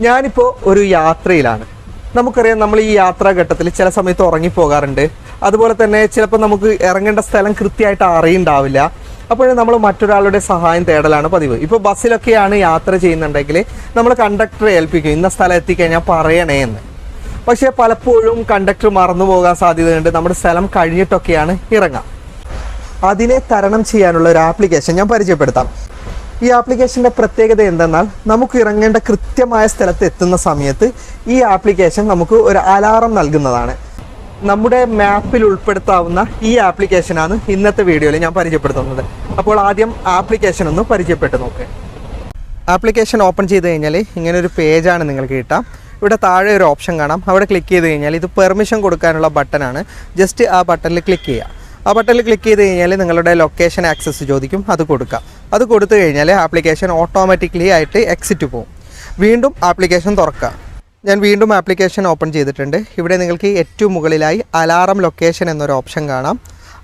ഞാനിപ്പോൾ ഒരു യാത്രയിലാണ്. നമുക്കറിയാം നമ്മൾ ഈ യാത്രാഘട്ടത്തിൽ ചില സമയത്ത് ഉറങ്ങിപ്പോകാറുണ്ട്. അതുപോലെ തന്നെ ചിലപ്പോൾ നമുക്ക് ഇറങ്ങേണ്ട സ്ഥലം കൃത്യമായിട്ട് അറിയുണ്ടാവില്ല. അപ്പോൾ നമ്മൾ മറ്റൊരാളുടെ സഹായം തേടലാണ് പതിവ്. ഇപ്പോൾ ബസ്സിലൊക്കെയാണ് യാത്ര ചെയ്യുന്നുണ്ടെങ്കിൽ നമ്മൾ കണ്ടക്ടറെ ഏൽപ്പിക്കും ഇന്ന സ്ഥലം എത്തിക്കഴിഞ്ഞാൽ പറയണേ എന്ന്. പക്ഷേ പലപ്പോഴും കണ്ടക്ടർ മറന്നു പോകാൻ സാധ്യതയുണ്ട്. നമ്മുടെ സ്ഥലം കഴിഞ്ഞിട്ടൊക്കെയാണ് ഇറങ്ങാം. അതിനെ തരണം ചെയ്യാനുള്ള ഒരു ആപ്ലിക്കേഷൻ ഞാൻ പരിചയപ്പെടുത്താം. ഈ ആപ്ലിക്കേഷന്റെ പ്രത്യേകത എന്തെന്നാൽ നമുക്ക് ഇറങ്ങേണ്ട കൃത്യമായ സ്ഥലത്ത് എത്തുന്ന സമയത്ത് ഈ ആപ്ലിക്കേഷൻ നമുക്ക് ഒരു അലാറം നൽകുന്നതാണ്. നമ്മുടെ മാപ്പിൽ ഉൾപ്പെടുത്താവുന്ന ഈ ആപ്ലിക്കേഷനാണ് ഇന്നത്തെ വീഡിയോയിൽ ഞാൻ പരിചയപ്പെടുത്തുന്നത്. അപ്പോൾ ആദ്യം ആപ്ലിക്കേഷൻ ഒന്ന് പരിചയപ്പെട്ട് നോക്ക്. ആപ്ലിക്കേഷൻ ഓപ്പൺ ചെയ്ത് കഴിഞ്ഞാൽ ഇങ്ങനെ ഒരു പേജാണ് നിങ്ങൾക്ക് കിട്ടാം. ഇവിടെ താഴെ ഒരു ഓപ്ഷൻ കാണാം. അവിടെ ക്ലിക്ക് ചെയ്ത് കഴിഞ്ഞാൽ ഇത് പെർമിഷൻ കൊടുക്കാനുള്ള ബട്ടനാണ്. ജസ്റ്റ് ആ ബട്ടണിൽ ക്ലിക്ക് ചെയ്യുക. ആ ബട്ടണിൽ ക്ലിക്ക് ചെയ്ത് കഴിഞ്ഞാൽ നിങ്ങളുടെ ലൊക്കേഷൻ ആക്സസ് ചോദിക്കും അത് കൊടുക്കുക അത് കൊടുത്തു കഴിഞ്ഞാൽ ആപ്ലിക്കേഷൻ ഓട്ടോമാറ്റിക്കലി ആയിട്ട് എക്സിറ്റ് പോകും വീണ്ടും ആപ്ലിക്കേഷൻ തുറക്കുക ഞാൻ വീണ്ടും ആപ്ലിക്കേഷൻ ഓപ്പൺ ചെയ്തിട്ടുണ്ട്. ഇവിടെ നിങ്ങൾക്ക് ഏറ്റവും മുകളിലായി അലാറം ലൊക്കേഷൻ എന്നൊരു ഓപ്ഷൻ കാണാം.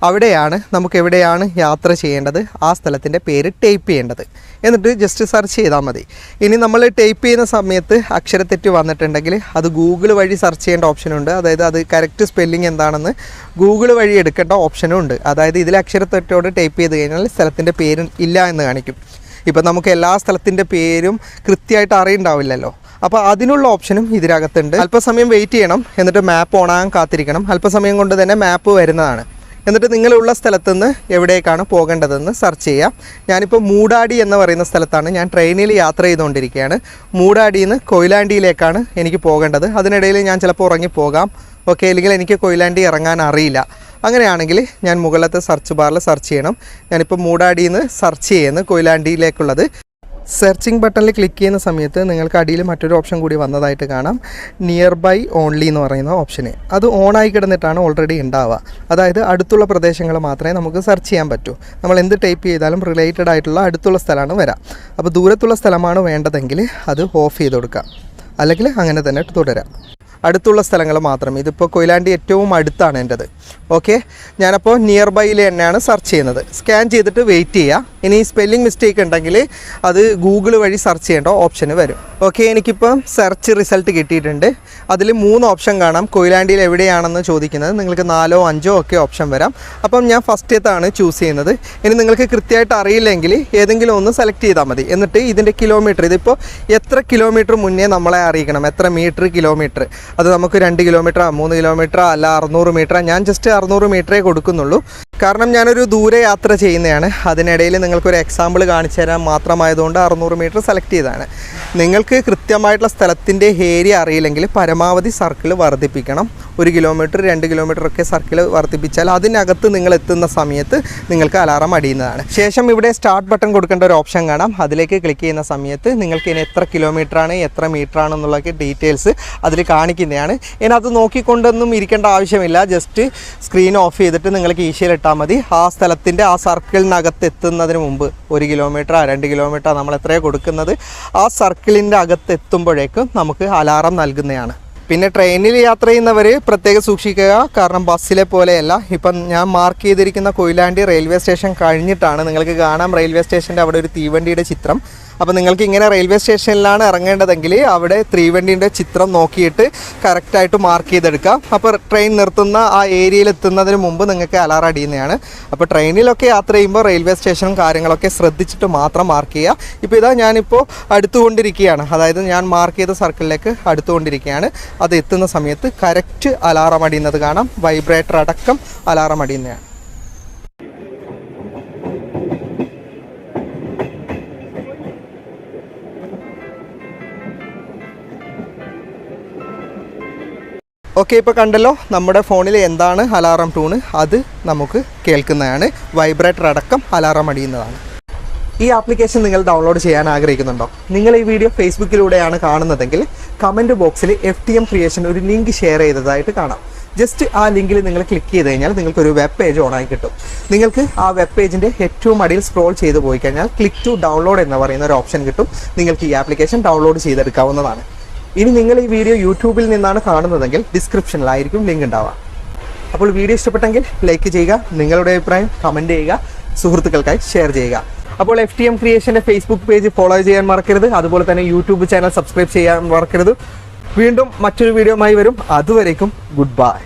അവിടെയാണ് നമുക്ക് എവിടെയാണ് യാത്ര ചെയ്യേണ്ടത്? ആ സ്ഥലത്തിന്റെ പേര് ടൈപ്പ് ചെയ്യേണ്ടത്. എന്നിട്ട് ജസ്റ്റ് സെർച്ച് ചെയ്താൽ മതി. ഇനി നമ്മൾ ടൈപ്പ് ചെയ്യുന്ന സമയത്ത് അക്ഷരത്തെറ്റ് വന്നിട്ടുണ്ടെങ്കിൽ അത് ഗൂഗിൾ വഴി സെർച്ച് ചെയ്യേണ്ട ഓപ്ഷനുണ്ട് അതായത് അത് കറക്റ്റ് സ്പെല്ലിംഗ് എന്താണെന്ന് ഗൂഗിൾ വഴി എടുക്കേണ്ട ഓപ്ഷനും ഉണ്ട്. അതായത് ഇതിൽ അക്ഷരത്തെറ്റോട് ടൈപ്പ് ചെയ്ത് കഴിഞ്ഞാൽ സ്ഥലത്തിന്റെ പേര് ഇല്ല എന്ന് കാണിക്കും. ഇപ്പം നമുക്ക് എല്ലാ സ്ഥലത്തിന്റെ പേരും കൃത്യമായിട്ട് അറിയുണ്ടാവില്ലല്ലോ. അപ്പോൾ അതിനുള്ള ഓപ്ഷനും ഇതിനകത്തുണ്ട്. അല്പസമയം വെയിറ്റ് ചെയ്യണം. എന്നിട്ട് മാപ്പ് ഓണാകാൻ കാത്തിരിക്കണം. അല്പസമയം കൊണ്ട് തന്നെ മാപ്പ് വരുന്നതാണ്. എന്നിട്ട് നിങ്ങളുള്ള സ്ഥലത്ത് നിന്ന് എവിടേക്കാണ് പോകേണ്ടതെന്ന് സെർച്ച് ചെയ്യാം. ഞാനിപ്പോൾ മൂടാടി എന്ന് പറയുന്ന സ്ഥലത്താണ് ഞാൻ ട്രെയിനിൽ യാത്ര ചെയ്തുകൊണ്ടിരിക്കുകയാണ്. മൂടാടിയിൽ നിന്ന് കൊയിലാണ്ടിയിലേക്കാണ് എനിക്ക് പോകേണ്ടത്. അതിനിടയിൽ ഞാൻ ചിലപ്പോൾ ഉറങ്ങിപ്പോകാം. ഓക്കെ അല്ലെങ്കിൽ എനിക്ക് കൊയിലാണ്ടി ഇറങ്ങാൻ അറിയില്ല. അങ്ങനെയാണെങ്കിൽ ഞാൻ മുകളിലത്തെ സെർച്ച് ബാറിൽ സെർച്ച് ചെയ്യണം. ഞാനിപ്പോൾ മൂടാടിയിൽ നിന്ന് സെർച്ച് ചെയ്യുന്നു കൊയിലാണ്ടിയിലേക്കുള്ളത്. സെർച്ചിങ് ബട്ടണിൽ ക്ലിക്ക് ചെയ്യുന്ന സമയത്ത് നിങ്ങൾക്ക് അടിയിൽ മറ്റൊരു ഓപ്ഷൻ കൂടി വന്നതായിട്ട് കാണാം. നിയർ ബൈ ഓൺലി എന്ന് പറയുന്ന ഓപ്ഷന്. അത് ഓൺ ആയി കിടന്നിട്ടാണ് ഓൾറെഡി ഉണ്ടാവുക. അതായത് അടുത്തുള്ള പ്രദേശങ്ങൾ മാത്രമേ നമുക്ക് സെർച്ച് ചെയ്യാൻ പറ്റൂ. നമ്മൾ എന്ത് ടൈപ്പ് ചെയ്താലും റിലേറ്റഡ് ആയിട്ടുള്ള അടുത്തുള്ള സ്ഥലമാണ് വരാം. അപ്പോൾ ദൂരത്തുള്ള സ്ഥലമാണ് വേണ്ടതെങ്കിൽ അത് ഓഫ് ചെയ്ത് കൊടുക്കാം അല്ലെങ്കിൽ അങ്ങനെ തന്നെ തുടരാം. അടുത്തുള്ള സ്ഥലങ്ങൾ മാത്രം. ഇതിപ്പോൾ കൊയിലാണ്ടി ഏറ്റവും അടുത്താണ് എന്റെത് ഓക്കെ ഞാനപ്പോൾ നിയർ ബൈയിൽ തന്നെയാണ് സെർച്ച് ചെയ്യുന്നത്. സ്കാൻ ചെയ്തിട്ട് വെയിറ്റ് ചെയ്യുക ഇനി സ്പെല്ലിംഗ് മിസ്റ്റേക്ക് ഉണ്ടെങ്കിൽ അത് ഗൂഗിൾ വഴി സെർച്ച് ചെയ്യേണ്ട ഓപ്ഷന് വരും. ഓക്കെ എനിക്കിപ്പം സെർച്ച് റിസൾട്ട് കിട്ടിയിട്ടുണ്ട്. അതിൽ മൂന്ന് ഓപ്ഷൻ കാണാം. കൊയിലാണ്ടിയിൽ എവിടെയാണെന്ന് ചോദിക്കുന്നത്. നിങ്ങൾക്ക് നാലോ അഞ്ചോ ഒക്കെ ഓപ്ഷൻ വരാം. അപ്പം ഞാൻ ഫസ്റ്റത്താണ് ചൂസ് ചെയ്യുന്നത്. ഇനി നിങ്ങൾക്ക് കൃത്യമായിട്ട് അറിയില്ലെങ്കിൽ ഏതെങ്കിലും ഒന്ന് സെലക്ട് ചെയ്താൽ മതി. എന്നിട്ട് ഇതിന്റെ കിലോമീറ്റർ ഇതിപ്പോൾ എത്ര കിലോമീറ്റർ മുന്നേ നമ്മളെ അറിയിക്കണം? എത്ര മീറ്റർ കിലോമീറ്റർ അത് നമുക്ക് രണ്ട് കിലോമീറ്റർ മൂന്ന് കിലോമീറ്റർ അല്ല അറുന്നൂറ് മീറ്റർ ഞാൻ ജസ്റ്റ് അറുന്നൂറ് മീറ്ററേ കൊടുക്കുന്നുള്ളൂ. കാരണം ഞാനൊരു ദൂരെ യാത്ര ചെയ്യുന്നതാണ് അതിനിടയിൽ നിങ്ങൾക്കൊരു എക്സാമ്പിൾ കാണിച്ചു തരാൻ മാത്രമായതുകൊണ്ട് അറുന്നൂറ് മീറ്റർ സെലക്ട് ചെയ്തതാണ്. നിങ്ങൾക്ക് കൃത്യമായിട്ടുള്ള സ്ഥലത്തിന്റെ ഏരിയ അറിയില്ലെങ്കിൽ പരമാവധി സർക്കിൾ വർദ്ധിപ്പിക്കണം. ഒരു കിലോമീറ്റർ രണ്ട് കിലോമീറ്റർ ഒക്കെ സർക്കിൾ വർദ്ധിപ്പിച്ചാൽ അതിനകത്ത് നിങ്ങൾ എത്തുന്ന സമയത്ത് നിങ്ങൾക്ക് അലാറം അടിയുന്നതാണ്. ശേഷം ഇവിടെ സ്റ്റാർട്ട് ബട്ടൺ കൊടുക്കേണ്ട ഒരു ഓപ്ഷൻ കാണാം. അതിലേക്ക് ക്ലിക്ക് ചെയ്യുന്ന സമയത്ത് നിങ്ങൾക്ക് ഇനി എത്ര കിലോമീറ്റർ ആണ് എത്ര മീറ്റർ എന്നുള്ളൊക്കെ ഡീറ്റെയിൽസ് അതിൽ കാണിക്കുന്നതാണ്. ഇനി അത് നോക്കിക്കൊണ്ടൊന്നും ഇരിക്കേണ്ട ആവശ്യമില്ല. ജസ്റ്റ് സ്ക്രീൻ ഓഫ് ചെയ്തിട്ട് നിങ്ങൾക്ക് ഈശയിൽ ഇട്ടാൽ മതി. ആ സ്ഥലത്തിന്റെ ആ സർക്കിളിനകത്ത് എത്തുന്നതിന് മുമ്പ് ഒരു കിലോമീറ്റർ രണ്ട് കിലോമീറ്റർ നമ്മൾ എത്രയാണ് കൊടുക്കുന്നത്? ആ സർക്കിളിന്റെ അകത്ത് എത്തുമ്പോഴേക്കും നമുക്ക് അലാറം നൽകുന്നതാണ്. പിന്നെ ട്രെയിനിൽ യാത്ര ചെയ്യുന്നവർ പ്രത്യേകം സൂക്ഷിക്കുക. കാരണം ബസ്സിലെ പോലെയല്ല. ഇപ്പം ഞാൻ മാർക്ക് ചെയ്തിരിക്കുന്ന കൊയിലാണ്ടി റെയിൽവേ സ്റ്റേഷൻ കഴിഞ്ഞിട്ടാണ് നിങ്ങൾക്ക് കാണാം റെയിൽവേ സ്റ്റേഷന്റെ അവിടെ ഒരു തീവണ്ടിയുടെ ചിത്രം. അപ്പോൾ നിങ്ങൾക്ക് ഇങ്ങനെ റെയിൽവേ സ്റ്റേഷനിലാണ് ഇറങ്ങേണ്ടതെങ്കിൽ അവിടെ ത്രീവണ്ടിന്റെ ചിത്രം നോക്കിയിട്ട് കറക്റ്റായിട്ട് മാർക്ക് ചെയ്തെടുക്കാം. അപ്പോൾ ട്രെയിൻ നിർത്തുന്ന ആ ഏരിയയിൽ എത്തുന്നതിന് മുമ്പ് നിങ്ങൾക്ക് അലാറം അടിയുന്നതാണ്. അപ്പോൾ ട്രെയിനിലൊക്കെ യാത്ര ചെയ്യുമ്പോൾ റെയിൽവേ സ്റ്റേഷനും കാര്യങ്ങളൊക്കെ ശ്രദ്ധിച്ചിട്ട് മാത്രം മാർക്ക് ചെയ്യുക. ഇപ്പോൾ ഇതാ ഞാനിപ്പോൾ അടുത്തുകൊണ്ടിരിക്കുകയാണ്. അതായത് ഞാൻ മാർക്ക് ചെയ്ത സർക്കിളിലേക്ക് അടുത്തുകൊണ്ടിരിക്കുകയാണ്. അത് എത്തുന്ന സമയത്ത് കറക്റ്റ് അലാറം അടിയുന്നത് കാണാം. വൈബ്രേറ്റർ അടക്കം അലാറം അടിയുന്നതാണ്. ഓക്കെ ഇപ്പോൾ കണ്ടല്ലോ നമ്മുടെ ഫോണിൽ എന്താണ് അലാറം ടൂണ് അത് നമുക്ക് കേൾക്കുന്നതാണ്. വൈബ്രേറ്റർ അടക്കം അലാറം അടിയുന്നതാണ്. ഈ ആപ്ലിക്കേഷൻ നിങ്ങൾ ഡൗൺലോഡ് ചെയ്യാൻ ആഗ്രഹിക്കുന്നുണ്ടോ? നിങ്ങൾ ഈ വീഡിയോ ഫേസ്ബുക്കിലൂടെയാണ് കാണുന്നതെങ്കിൽ കമന്റ് ബോക്സിൽ എഫ് ടി എം ക്രിയേഷൻ ഒരു ലിങ്ക് ഷെയർ ചെയ്തതായിട്ട് കാണാം. ജസ്റ്റ് ആ ലിങ്കിൽ നിങ്ങൾ ക്ലിക്ക് ചെയ്ത് കഴിഞ്ഞാൽ നിങ്ങൾക്ക് ഒരു വെബ് പേജ് ഓണായി കിട്ടും. നിങ്ങൾക്ക് ആ വെബ് പേജിന്റെ ഏറ്റവും അടിയിൽ സ്ക്രോൾ ചെയ്ത് പോയി കഴിഞ്ഞാൽ ക്ലിക്ക് ടു ഡൗൺലോഡ് എന്ന് പറയുന്ന ഒരു ഓപ്ഷൻ കിട്ടും. നിങ്ങൾക്ക് ഈ ആപ്ലിക്കേഷൻ ഡൗൺലോഡ് ചെയ്തെടുക്കാവുന്നതാണ്. ഇനി നിങ്ങൾ ഈ വീഡിയോ യൂട്യൂബിൽ നിന്നാണ് കാണുന്നതെങ്കിൽ ഡിസ്ക്രിപ്ഷനിലായിരിക്കും ലിങ്ക് ഉണ്ടാവുക. അപ്പോൾ വീഡിയോ ഇഷ്ടപ്പെട്ടെങ്കിൽ ലൈക്ക് ചെയ്യുക നിങ്ങളുടെ അഭിപ്രായം കമന്റ് ചെയ്യുക സുഹൃത്തുക്കൾക്കായി ഷെയർ ചെയ്യുക. അപ്പോൾ എഫ് ടി എം ക്രിയേഷന്റെ ഫേസ്ബുക്ക് പേജ് ഫോളോ ചെയ്യാൻ മറക്കരുത് അതുപോലെ തന്നെ യൂട്യൂബ് ചാനൽ സബ്സ്ക്രൈബ് ചെയ്യാൻ മറക്കരുത്. വീണ്ടും മറ്റൊരു വീഡിയോ വരും. അതുവരേക്കും ഗുഡ് ബൈ